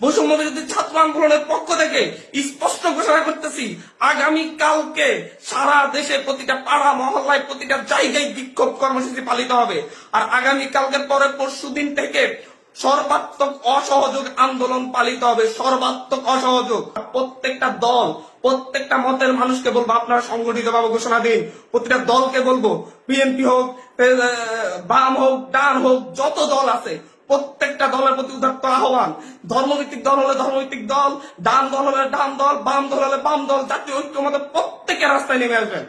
বৈষম্য বিরোধী ছাত্র আন্দোলনের পক্ষ থেকে স্পষ্ট ঘোষণা করতেছি, আগামী কালকে সারা দেশে প্রতিটা পাড়া, মহল্লায় প্রতিটা জায়গায় বিক্ষোভ কর্মসূচি পালিত হবে। আর আগামী কালকের পরে পরশু থেকে সর্বাত্মক অসহযোগ আন্দোলন পালিত হবে। সর্বাত্মক অসহযোগ। প্রত্যেকটা দল, প্রত্যেকটা মতের মানুষকে বলব, আপনারা সংগঠিত ভাবে ঘোষণা দিন। প্রতিটা দলকে বলব, বিএনপি হোক বাম হোক, ডান হোক, যত দল আছে প্রত্যেকটা দলের প্রতি উদাত্ত আহ্বান। ধর্মভিত্তিক দল হলে ধর্মভিত্তিক দল, ডান দল হলে ডান দল, বাম দল হলে বাম দল, জাতীয় ঐক্য আমাদের প্রত্যেকে রাস্তায় নেমে আসবেন।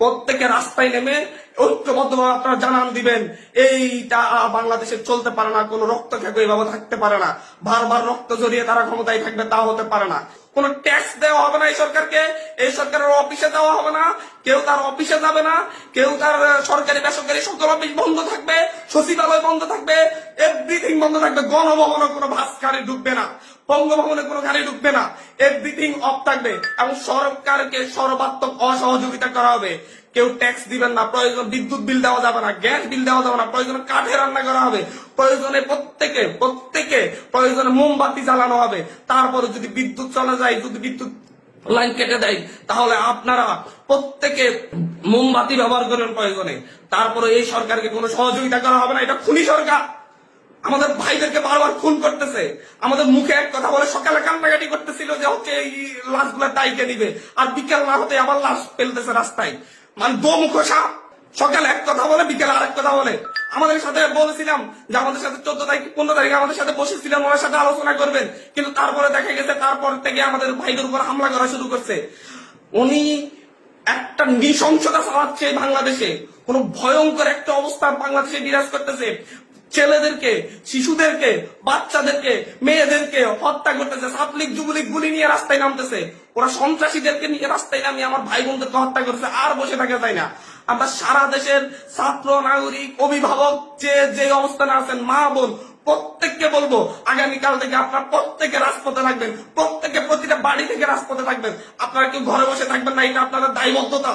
প্রত্যেকের রাস্তায় নেমে ঐক্যবদ্ধভাবে আপনারা জানান দিবেন, এইটা বাংলাদেশে চলতে পারে না, কোনো রক্ত খেকো এইভাবে থাকতে পারে না। বারবার রক্ত জড়িয়ে তারা ক্ষমতায় থাকবে, তা হতে পারে না। কোনো ট্যাক্স দেওয়া হবে না এই সরকারকে, এই সরকারের অফিসে দেওয়া হবে না, কেউ তার অফিসে যাবে না, কেউ তার সরকারি, বেসরকারি সকল অফিস বন্ধ থাকবে, সচিবালয় বন্ধ থাকবে এভরিথিং বন্ধ থাকবে, গণভবনে কোনো বাস গাড়ি ঢুকবে না, বঙ্গভবনে কোনো গাড়ি ঢুকবে না এভরিথিং অফ থাকবে এবং সরকারকে সর্বাত্মক অসহযোগিতা করা হবে। কেউ ট্যাক্স দিবেন না, প্রয়োজন বিদ্যুৎ বিল দেওয়া যাবে না গ্যাস বিল দেওয়া যাবে না, প্রয়োজনে কাঠে রান্না করা হবে, প্রয়োজনে প্রত্যেকে প্রত্যেকে প্রয়োজনে মোমবাতি জ্বালানো হবে। তারপরে যদি বিদ্যুৎ চলে যায়, যদি বিদ্যুৎ লাইন কেটে দেয়, তাহলে আপনারা প্রত্যেকে মোমবাতি ব্যবহার করবেন প্রয়োজনে। তারপরে এই সরকারকে কোনো সহযোগিতা করা হবে না, এটা খুনি সরকার। আমাদের ভাইদেরকে বারবার খুন করতেছে। আমাদের মুখে এক কথা বলে, সকালে কান্নাকাটি করতেছিল যে হচ্ছে এই লাশগুলো দায়কে নিবে আর বিকেল না হতে আবার লাশ ফেলতেছে রাস্তায়। মানে দোমুখ সাপ সকালে এক কথা বলে, বিকেলে আরেক কথা বলে। আমাদের সাথে বলেছিলাম যে আমাদের সাথে চোদ্দ তারিখ, পনেরো তারিখে আমাদের সাথে বসেছিলাম ওনার সাথে আলোচনা করবেন। কিন্তু তারপরে দেখা গেছে, তারপর থেকে আমাদের ভাইদের উপর হামলা করা শুরু করছে। উনি একটা নৃশংসতা চালাচ্ছে বাংলাদেশে। কোন ভয়ঙ্কর একটা অবস্থা বাংলাদেশে বিরাজ করতেছে। ছেলেদেরকে, শিশুদেরকে, বাচ্চাদেরকে, মেয়েদেরকে হত্যা করতেছে, ছাত্রলীগ, যুবলীগ গুলি নিয়ে রাস্তায় নামতেছে। ওরা সন্ত্রাসীদেরকে নিয়ে রাস্তায় নামিয়ে আমার ভাই বোনদেরকে হত্যা করতেছে, আর বসে থাকা যায় না? আমরা সারা দেশের ছাত্র, নাগরিক, অভিভাবক যে যে অবস্থানে আছেন, মা, বোন, প্রত্যেককে বলব, আগামীকাল থেকে আপনারা প্রত্যেকে রাজপথে থাকবেন, প্রত্যেকে প্রতিটা বাড়ি থেকে রাজপথে থাকবেন। আপনারা কেউ ঘরে বসে থাকবেন না, এটা আপনাদের দায়বদ্ধতা।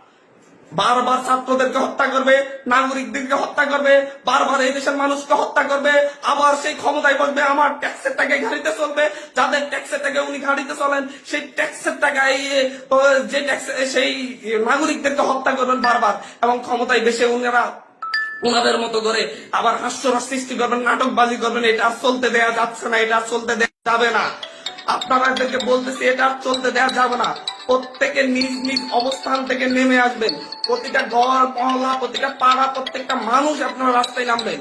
বারবার ছাত্রদেরকে হত্যা করবে নাগরিকদেরকে হত্যা করবে বারবার এই দেশের মানুষকে হত্যা করবে আবার সেই ক্ষমতায় বসবে আমার ট্যাক্সের টাকায় গাড়িতে চলবে যাদের ট্যাক্সের টাকায় উনি গাড়িতে চলেন সেই ট্যাক্সের টাকায় ও, যে ট্যাক্স সেই নাগরিকদেরকে হত্যা করবেন বারবার এবং ক্ষমতায় বেশি উনারা ওনাদের মতো করে আবার হাস্যরস সৃষ্টি করবেন নাটকবাজি করবেন এটা আর চলতে দেয়া যাচ্ছে না এটা আর চলতে দেয়া যাবে না। আপনারা এদেরকে বলতেছি এটা আর চলতে দেওয়া যাবে না। প্রত্যেকে নিজ নিজ অবস্থান থেকে নেমে আসবেন। প্রতিটা ঘর মহল্লা প্রতিটা পাড়া, প্রত্যেকটা মানুষ আপনারা রাস্তায় নামবেন।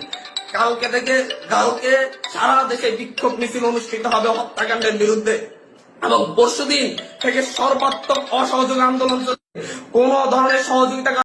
কালকে থেকে, কালকে সারা দেশে বিক্ষোভ মিছিল অনুষ্ঠিত হবে হত্যাকাণ্ডের বিরুদ্ধে। এবং পরশুদিন থেকে সর্বাত্মক অসহযোগ আন্দোলন কোন ধরনের সহযোগিতা